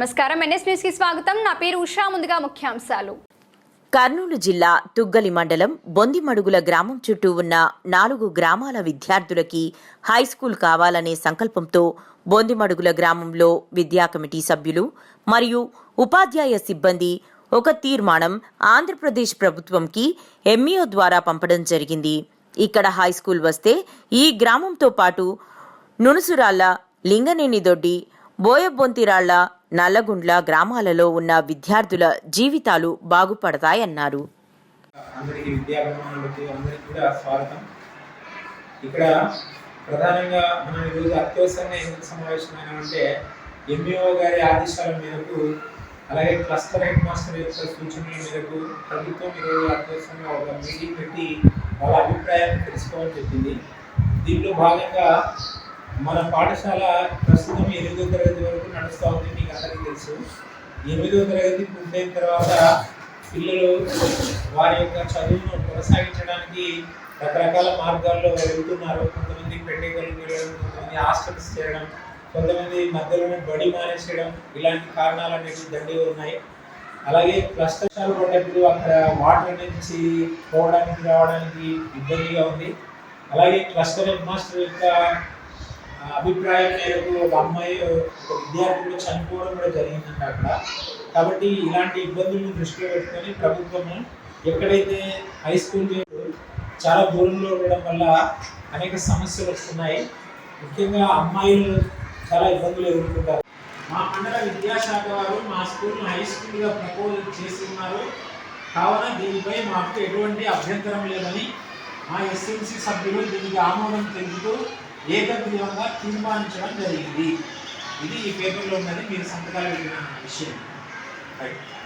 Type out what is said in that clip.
నమస్కారం. ఎన్ఎస్ న్యూస్కి స్వాగతం. నా పేరు ఉషా. ముందుగా ముఖ్యాంశాలు. కర్నూలు జిల్లా తుగ్గలి మండలం బొందిమడుగుల గ్రామం చుట్టూ ఉన్న నాలుగు గ్రామాల విద్యార్థులకి హైస్కూల్ కావాలనే సంకల్పంతో బొందిమడుగుల గ్రామంలో విద్యా కమిటీ సభ్యులు మరియు ఉపాధ్యాయ సిబ్బంది ఒక తీర్మానం ఆంధ్రప్రదేశ్ ప్రభుత్వంకి ఎంఈఓ ద్వారా పంపడం జరిగింది. ఇక్కడ హైస్కూల్ వస్తే ఈ గ్రామంతో పాటు నునుసురాళ్ళ లింగనేని దొడ్డి బోయబొంతిరాళ్ళ నల్లగుండ్ల గ్రామాలలో ఉన్న విద్యార్థుల జీవితాలు బాగుపడతాయన్నారు. అందరికీ విద్యాభిమానులకి అందరికీ కూడా స్వాగతం. ఇక్కడ ప్రధానంగా మనం ఈరోజు అత్యవసరంగా ఎందుకు సమావేశమైనామంటే ఎంఈఓ గారి ఆదేశాల మేరకు అలాగే క్లస్టర్ హెడ్ మాస్టర్ యొక్క సూచనల మేరకు ప్రభుత్వం ఈరోజు అత్యవసరంగా ఒక మీటింగ్ పెట్టి వాళ్ళ అభిప్రాయాన్ని తెలుసుకోవాలని చెప్పింది. దీంట్లో భాగంగా మన పాఠశాల ప్రస్తుతం ఎనిమిదో తరగతి వరకు నడుస్తూ ఉంది మీకు అందరికీ తెలుసు. ఎనిమిదో తరగతి పూర్తయిన తర్వాత పిల్లలు వారి యొక్క చదువును కొనసాగించడానికి రకరకాల మార్గాల్లో వెళ్తున్నారు. కొంతమంది పెట్టేకలు వెళ్ళడం కొంతమంది హాస్టల్స్ చేయడం కొంతమంది మధ్యలోనే బడి మానేసేయడం ఇలాంటి కారణాలు అనేవి దండిగా ఉన్నాయి. అలాగే క్లస్టర్ పడ్డప్పుడు అక్కడ వాటర్ నుంచి పోవడానికి రావడానికి ఇబ్బందిగా ఉంది. అలాగే క్లస్టర్ హెడ్ మాస్టర్ యొక్క అభిప్రాయం మేరకు ఒక అమ్మాయి ఒక విద్యార్థులు చనిపోవడం కూడా జరిగిందండి అక్కడ. కాబట్టి ఇలాంటి ఇబ్బందులను దృష్టిలో పెట్టుకొని ప్రభుత్వము ఎక్కడైతే హై స్కూల్ చాలా దూరంలో ఉండడం వల్ల అనేక సమస్యలు వస్తున్నాయి. ముఖ్యంగా అమ్మాయిలు చాలా ఇబ్బందులు ఎదుర్కొంటారు. మా మండల విద్యాశాఖ వారు మా స్కూల్ను హై స్కూల్గా ప్రపోజల్ చేసి ఉన్నారు కావున దీనిపై మాకు ఎటువంటి అభ్యంతరం లేదని మా ఎస్ఎంసీ సభ్యులు దీనికి ఆమోదం తెలుపుతూ ఏకగ్రీవంగా తీర్మానించడం జరిగింది. ఇది ఈ పేపర్లో ఉన్నది మీరు సంతకాలు పెట్టిన విషయం. రైట్